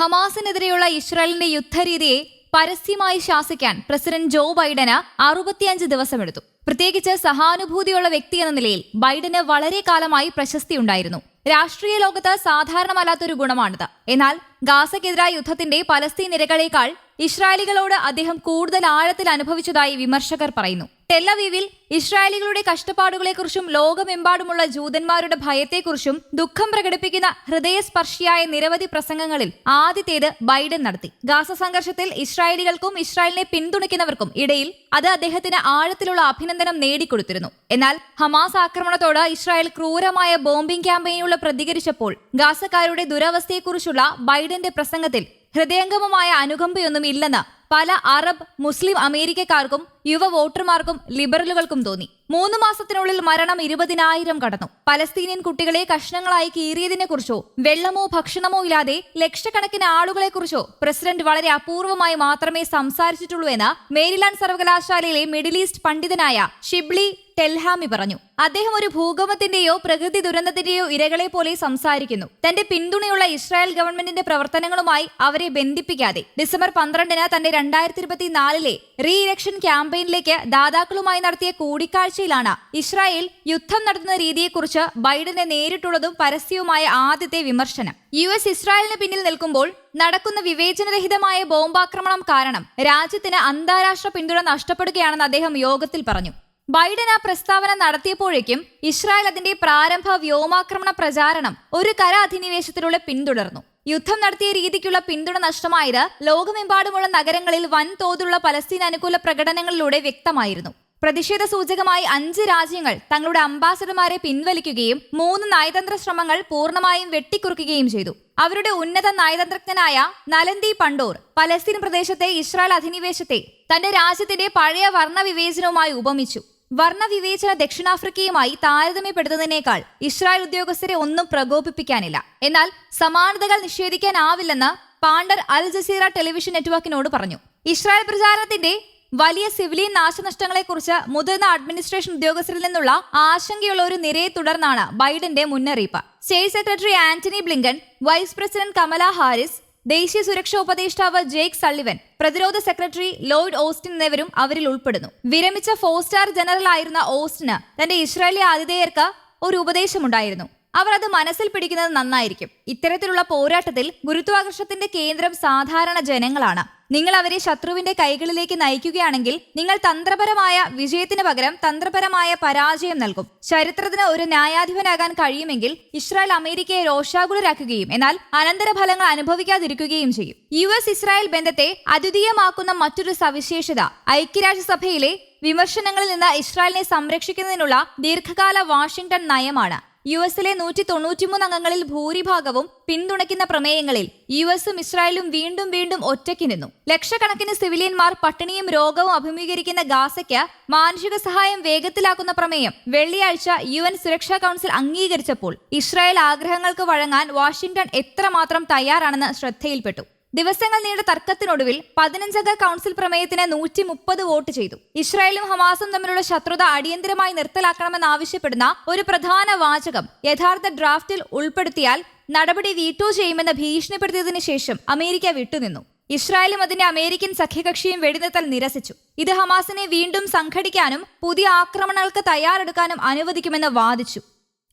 ഹമാസിനെതിരെയുള്ള ഇസ്രായേലിന്റെ യുദ്ധരീതിയെ പരസ്യമായി ശാസിക്കാൻ president Joe ബൈഡന് അറുപത്തിയഞ്ച് ദിവസമെടുത്തു. പ്രത്യേകിച്ച് സഹാനുഭൂതിയുള്ള വ്യക്തി എന്ന നിലയിൽ ബൈഡന് വളരെ കാലമായി പ്രശസ്തിയുണ്ടായിരുന്നു രാഷ്ട്രീയ ലോകത്ത് സാധാരണമല്ലാത്തൊരു ഗുണമാണിത്. എന്നാൽ ഗാസയ്ക്കെതിരായ യുദ്ധത്തിന്റെ പലസ്തീൻ നിരകളേക്കാൾ ഇസ്രായേലികളോട് അദ്ദേഹം കൂടുതൽ ആഴത്തിൽ അനുഭവിച്ചതായി വിമർശകർ പറയുന്നു. ടെല്ലവീവിൽ ഇസ്രായേലികളുടെ കഷ്ടപ്പാടുകളെക്കുറിച്ചും ലോകമെമ്പാടുമുള്ള ജൂതന്മാരുടെ ഭയത്തെക്കുറിച്ചും ദുഃഖം പ്രകടിപ്പിക്കുന്ന ഹൃദയസ്പർശിയായ നിരവധി പ്രസംഗങ്ങളിൽ ആദ്യത്തേത് ബൈഡൻ നടത്തി. ഗാസ സംഘർഷത്തിൽ ഇസ്രായേലികൾക്കും ഇസ്രായേലിനെ പിന്തുണയ്ക്കുന്നവർക്കും ഇടയിൽ അത് അദ്ദേഹത്തിന് ആഴത്തിലുള്ള അഭിനന്ദനം നേടിക്കൊടുത്തിരുന്നു. എന്നാൽ ഹമാസ് ആക്രമണത്തോട് ഇസ്രായേൽ ക്രൂരമായ ബോംബിംഗ് ക്യാമ്പയിനുള്ള പ്രതികരിച്ചപ്പോൾ ഗാസക്കാരുടെ ദുരവസ്ഥയെക്കുറിച്ചുള്ള ബൈഡന്റെ പ്രസംഗത്തിൽ ഹൃദയംഗമമായ അനുകമ്പയൊന്നും ഇല്ലെന്ന് പല അറബ് മുസ്ലിം അമേരിക്കക്കാർക്കും യുവ വോട്ടർമാർക്കും ലിബറലുകൾക്കും തോന്നി. മൂന്ന് മാസത്തിനുള്ളിൽ മരണം ഇരുപതിനായിരം കടന്നു. പലസ്തീനിയൻ കുട്ടികളെ കഷ്ണങ്ങളായി കീറിയതിനെ കുറിച്ചോ വെള്ളമോ ഭക്ഷണമോ ഇല്ലാതെ ലക്ഷക്കണക്കിന് ആളുകളെ കുറിച്ചോ പ്രസിഡന്റ് വളരെ അപൂർവമായി മാത്രമേ സംസാരിച്ചിട്ടുള്ളൂ എന്ന് മേരിലാൻഡ് സർവകലാശാലയിലെ മിഡിൽ ഈസ്റ്റ് പണ്ഡിതനായ ഷിബ്ലി ടെൽഹാമി പറഞ്ഞു. അദ്ദേഹം ഒരു ഭൂകമ്പത്തിന്റെയോ പ്രകൃതി ദുരന്തത്തിന്റെയോ ഇരകളെ പോലെ സംസാരിക്കുന്നു. തന്റെ പിന്തുണയുള്ള ഇസ്രായേൽ ഗവൺമെന്റിന്റെ പ്രവർത്തനങ്ങളുമായി അവരെ ബന്ധിപ്പിക്കാതെ ഡിസംബർ പന്ത്രണ്ടിന് തന്റെ രണ്ടായിരത്തി ഇരുപത്തിനാലിലെ റീ ഇലക്ഷൻ ക്യാമ്പയിനിലേക്ക് ദാതാക്കളുമായി നടത്തിയ കൂടിക്കാഴ്ചയിലാണ് ഇസ്രായേൽ യുദ്ധം നടത്തുന്ന രീതിയെക്കുറിച്ച് ബൈഡന്റെ നേരിട്ടുള്ളതും പരസ്യവുമായ ആദ്യത്തെ വിമർശനം. യു എസ് ഇസ്രായേലിന് പിന്നിൽ നിൽക്കുമ്പോൾ നടക്കുന്ന വിവേചനരഹിതമായ ബോംബാക്രമണം കാരണം രാജ്യത്തിന് അന്താരാഷ്ട്ര പിന്തുണ നഷ്ടപ്പെടുകയാണെന്ന് അദ്ദേഹം യോഗത്തിൽ പറഞ്ഞു. ബൈഡൻ ആ പ്രസ്താവന നടത്തിയപ്പോഴേക്കും ഇസ്രായേൽ അതിന്റെ പ്രാരംഭ വ്യോമാക്രമണ പ്രചാരണം ഒരു കര അധിനിവേശത്തിലൂടെ പിന്തുടർന്നു. യുദ്ധം നടത്തിയ രീതിക്കുള്ള പിന്തുണ നഷ്ടമായത് ലോകമെമ്പാടുമുള്ള നഗരങ്ങളിൽ വൻതോതിലുള്ള പലസ്തീൻ അനുകൂല പ്രകടനങ്ങളിലൂടെ വ്യക്തമായിരുന്നു. പ്രതിഷേധ സൂചകമായി അഞ്ച് രാജ്യങ്ങൾ തങ്ങളുടെ അംബാസഡർമാരെ പിൻവലിക്കുകയും മൂന്ന് നയതന്ത്ര ശ്രമങ്ങൾ പൂർണമായും വെട്ടിക്കുറുക്കുകയും ചെയ്തു. അവരുടെ ഉന്നത നയതന്ത്രജ്ഞനായ നലന്തി പണ്ടോർ പലസ്തീൻ പ്രദേശത്തെ ഇസ്രായേൽ അധിനിവേശത്തെ തന്റെ രാജ്യത്തിന്റെ പഴയ വർണവിവേചനവുമായി ഉപമിച്ചു. വർണവിവേചന ദക്ഷിണാഫ്രിക്കയുമായി താരതമ്യപ്പെടുത്തുന്നതിനേക്കാൾ ഇസ്രായേൽ ഉദ്യോഗസ്ഥരെ ഒന്നും പ്രകോപിപ്പിക്കാനില്ല. എന്നാൽ സമാനതകൾ നിഷേധിക്കാനാവില്ലെന്ന് പാണ്ടർ അൽ ജസീറ ടെലിവിഷൻ നെറ്റ്വർക്കിനോട് പറഞ്ഞു. ഇസ്രായേൽ പ്രചാരണത്തിന്റെ വലിയ സിവിലിയൻ നാശനഷ്ടങ്ങളെക്കുറിച്ച് മുതിർന്ന അഡ്മിനിസ്ട്രേഷൻ ഉദ്യോഗസ്ഥരിൽ നിന്നുള്ള ആശങ്കയുള്ള ഒരു നിരയെ തുടർന്നാണ് ബൈഡന്റെ മുന്നറിയിപ്പ്. State secretary Antony Blinken vice president Kamala Harris ദേശീയ സുരക്ഷാ ഉപദേഷ്ടാവ് ജേക്ക് സള്ളിവൻ പ്രതിരോധ സെക്രട്ടറി ലോയിഡ് ഓസ്റ്റിൻ എന്നിവരും അവരിൽ ഉൾപ്പെടുന്നു. വിരമിച്ച ഫോർ സ്റ്റാർ ജനറൽ ആയിരുന്ന ഓസ്റ്റിന് തന്റെ ഇസ്രായേലി ആതിഥേയർക്ക് ഒരു ഉപദേശമുണ്ടായിരുന്നു. അവർ അത് മനസ്സിൽ പിടിക്കുന്നത് നന്നായിരിക്കും. ഇത്തരത്തിലുള്ള പോരാട്ടത്തിൽ ഗുരുത്വാകർഷത്തിന്റെ കേന്ദ്രം സാധാരണ ജനങ്ങളാണ്. നിങ്ങൾ അവരെ ശത്രുവിന്റെ കൈകളിലേക്ക് നയിക്കുകയാണെങ്കിൽ നിങ്ങൾ തന്ത്രപരമായ വിജയത്തിന് പകരം തന്ത്രപരമായ പരാജയം നൽകും. ചരിത്രത്തിന് ഒരു ന്യായാധിപനാകാൻ കഴിയുമെങ്കിൽ ഇസ്രായേൽ അമേരിക്കയെ രോഷാകുലരാക്കുകയും എന്നാൽ അനന്തരഫലങ്ങൾ അനുഭവിക്കാതിരിക്കുകയും ചെയ്യും. യു എസ് ഇസ്രായേൽ ബന്ധത്തെ അദ്വിതീയമാക്കുന്ന മറ്റൊരു സവിശേഷത ഐക്യരാഷ്ട്രസഭയിലെ വിമർശനങ്ങളിൽ നിന്ന് ഇസ്രായേലിനെ സംരക്ഷിക്കുന്നതിനുള്ള ദീർഘകാല വാഷിംഗ്ടൺ നയമാണ്. യു എസിലെ നൂറ്റി തൊണ്ണൂറ്റിമൂന്ന് അംഗങ്ങളിൽ ഭൂരിഭാഗവും പിന്തുണയ്ക്കുന്ന പ്രമേയങ്ങളിൽ യു എസും ഇസ്രായേലും വീണ്ടും വീണ്ടും ഒറ്റയ്ക്ക് നിന്നു. ലക്ഷക്കണക്കിന് സിവിലിയന്മാർ പട്ടിണിയും രോഗവും അഭിമുഖീകരിക്കുന്ന ഗാസയ്ക്ക് മാനുഷിക സഹായം വേഗത്തിലാക്കുന്ന പ്രമേയം വെള്ളിയാഴ്ച യു എൻ സുരക്ഷാ കൗൺസിൽ അംഗീകരിച്ചപ്പോൾ ഇസ്രായേൽ ആഗ്രഹങ്ങൾക്ക് വഴങ്ങാൻ വാഷിംഗ്ടൺ എത്രമാത്രം തയ്യാറാണെന്ന് ശ്രദ്ധയിൽപ്പെട്ടു. ദിവസങ്ങൾ നീണ്ട തർക്കത്തിനൊടുവിൽ പതിനഞ്ചംഗ കൗൺസിൽ പ്രമേയത്തിന് നൂറ്റി മുപ്പത് വോട്ട് ചെയ്തു. ഇസ്രായേലും ഹമാസും തമ്മിലുള്ള ശത്രുത അടിയന്തരമായി നിർത്തലാക്കണമെന്നാവശ്യപ്പെടുന്ന ഒരു പ്രധാന വാചകം യഥാർത്ഥ ഡ്രാഫ്റ്റിൽ ഉൾപ്പെടുത്തിയാൽ നടപടി വീറ്റോ ചെയ്യുമെന്ന് ഭീഷണിപ്പെടുത്തിയതിനു ശേഷം അമേരിക്ക വിട്ടുനിന്നു. ഇസ്രായേലും അതിന്റെ അമേരിക്കൻ സഖ്യകക്ഷിയും വെടിനിർത്തൽ നിരസിച്ചു. ഇത് ഹമാസിനെ വീണ്ടും സംഘടിക്കാനും പുതിയ ആക്രമണങ്ങൾക്ക് തയ്യാറെടുക്കാനും അനുവദിക്കുമെന്ന് വാദിച്ചു.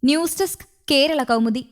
News desk Kerala Kaumudi.